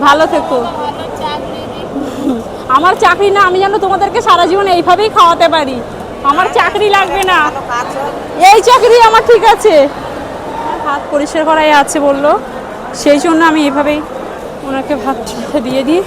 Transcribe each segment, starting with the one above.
ভালো থেকো। আমার চাকরি না, আমি যেন তোমাদেরকে সারা জীবন এইভাবেই খাওয়াতে পারি। আমার চাকরি লাগবে না। এই চাকরি আমার ঠিক আছে। হাত পরিষ্কার করাই আছে বলল। সেই জন্য আমি এইভাবেই ওনাকে ভাত দিয়ে দিই।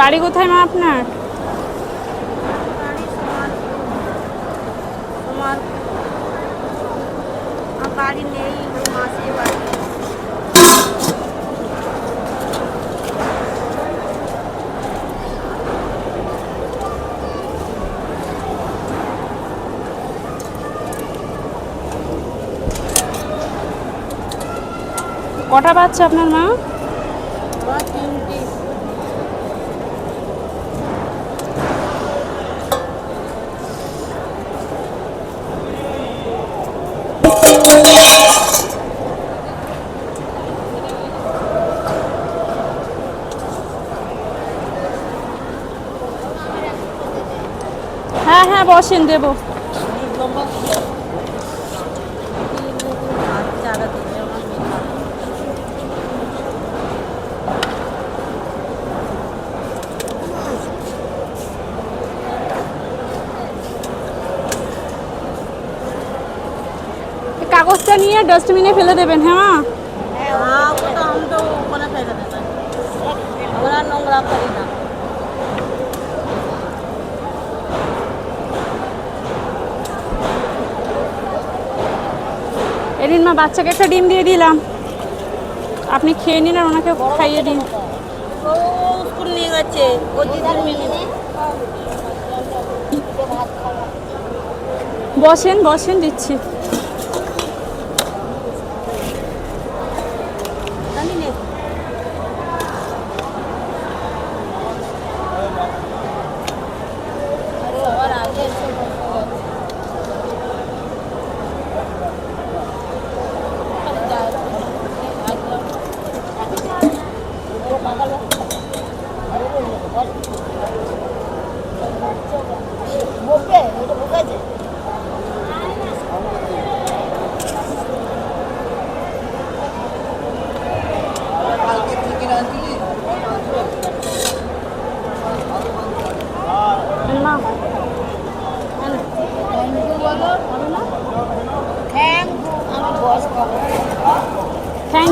বাড়ি কোথায় মা আপনার? বাড়ি নেই বাড়ি। কটা বাচ্চা আপনার মা? তিনটে হ্যাঁ হ্যাঁ বসেন দেবো। কাগজটা নিয়ে ডাস্টবিনে ফেলে দেবেন হ্যাঁ। বাচ্চাকে একটা ডিম দিয়ে দিলাম। আপনি খেয়ে নিন আর ওনাকে খাইয়ে দিন। মেয়ে বসেন বসেন, দিচ্ছি।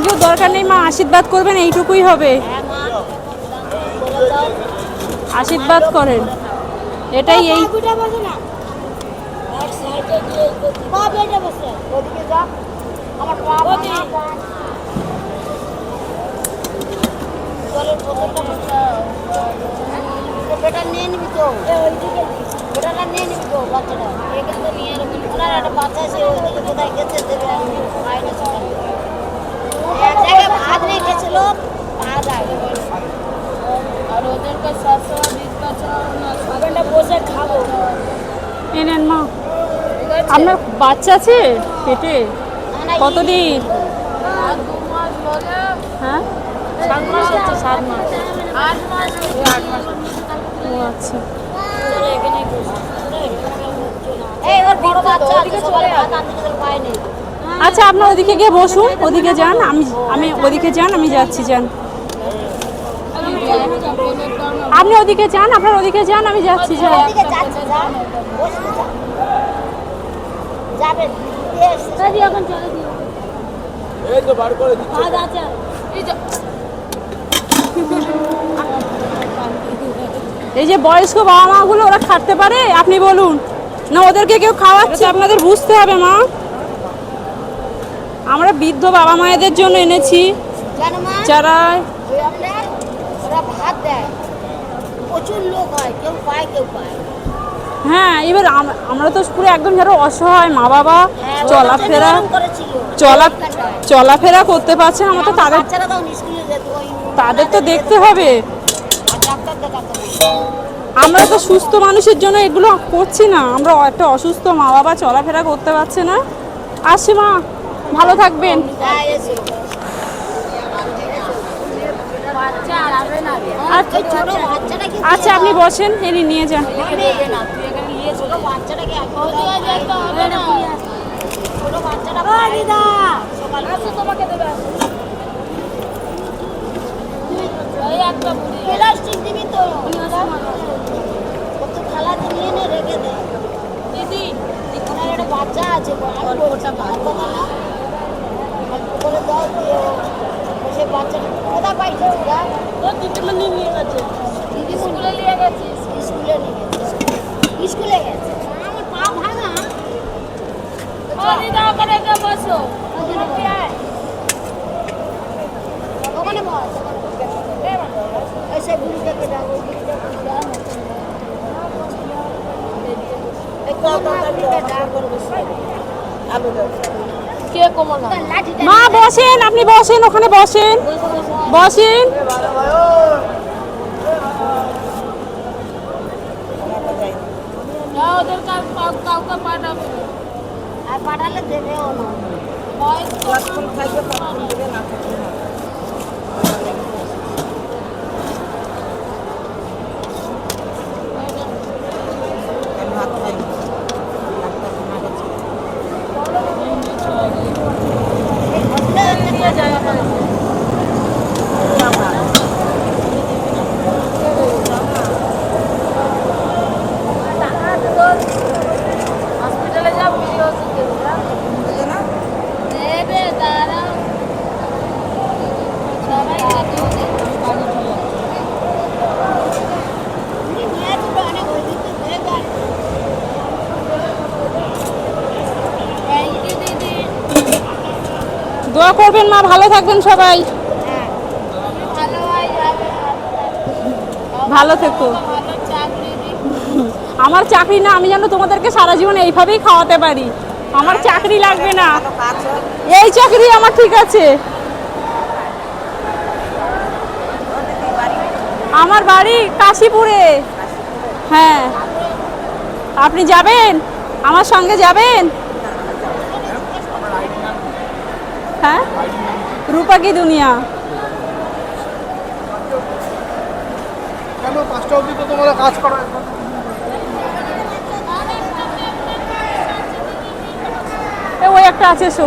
ইউ দরকার নেই মা আশীর্বাদ করবেন এইটুকুই হবে। আশীর্বাদ করেন। এটাই এই বেটা নিয়ে নিবি তো। বেটাটা নিয়ে নিবি তো বাচ্চাটা। এখানে নিয়ে রাখবি ওনার একটা বাচ্চা আছে কোথায় গেছে দেবে আমি দিদটা ওখানটা বসে খাব। এই মা। আপনার বাচ্চা আছে পেটে? কতদিন? মাস হলে হ্যাঁ? সাত মাস হচ্ছে সাত মাস। আট মাস আট মাস। ও আচ্ছা। এই ওর বড় বাচ্চা আনতে পায় নেই আচ্ছা আপনার ওদিকে গিয়ে বসুন ওদিকে যান আমি আমি ওদিকে যান আমি যাচ্ছি যান। আপনি ওদিকে যান আপনার ওদিকে যান আমি যাচ্ছি যান। এই যে এই যে বয়স্ক বাবা মাগুলো ওরা খাটতে পারে? আপনি বলুন। না ওদেরকে কেউ খাওয়াচ্ছে? আপনাদের বুঝতে হবে মা। আমরা বৃদ্ধ বাবা মায়েদের জন্য এনেছি। যারা ওই আপনার ওরা ভাত দেয়। প্রচুর লোক হয় কেউ পায় কেউ পায় হ্যাঁ এবার আমরা তো পুরো একদম যারা অসহায় মা বাবা হ্যাঁ, চলাফেরা। চলা চলাফেরা করতে পারছে না আমরা তো তাদের তাদের তো দেখাতে হবে। আমরা তো সুস্থ মানুষের জন্য এগুলো করছি না। আমরা একটা অসুস্থ মা বাবা চলাফেরা করতে পারছে না। আসি মা। ভালো থাকবেন। আচ্ছা, আচ্ছা আপনি বসেন এনে নিয়ে যান তো নিয়ে রেখে বাচ্চা আছে আমি বলছি আমার কথা না অল্প করে দাও দিয়ে ও- সে বাচ্চাটা কোথায় পাইছে ওরা ও দিদি মানে নিয়ে গেছে দিদি স্কুলে নিয়ে গেছে স্কুলে নিয়ে গেছে স্কুলে গেছে আমার পা ভাঙা দিদা ওখানে বসো ওখানে বস। ওখানে বস এসে বুড়িটাকে ডাকো বুড়িটাকে ডাক কে কমল মা বসেন আপনি বসেন ওখানে বসেন। বসেন। ওদের কাউকে পাঠাবে। আর পাঠালে দেবেও না হসপিটালে যাব ভিডিও দেবে তারা সবাই দিদি দোয়া করবেন মা, ভালো থাকবেন সবাই। ভালো থেকো। আমার চাকরি না, আমি যেন তোমাদেরকে সারা জীবন এইভাবেই খাওয়াতে পারি। আমার চাকরি লাগবে না। এই চাকরি আমার ঠিক আছে। আমার বাড়ি কাশীপুরে। হ্যাঁ। আপনি যাবেন? আমার সঙ্গে যাবেন? হ্যাঁ? রূপা কি দুনিয়া? ওই একটা আছে এসো।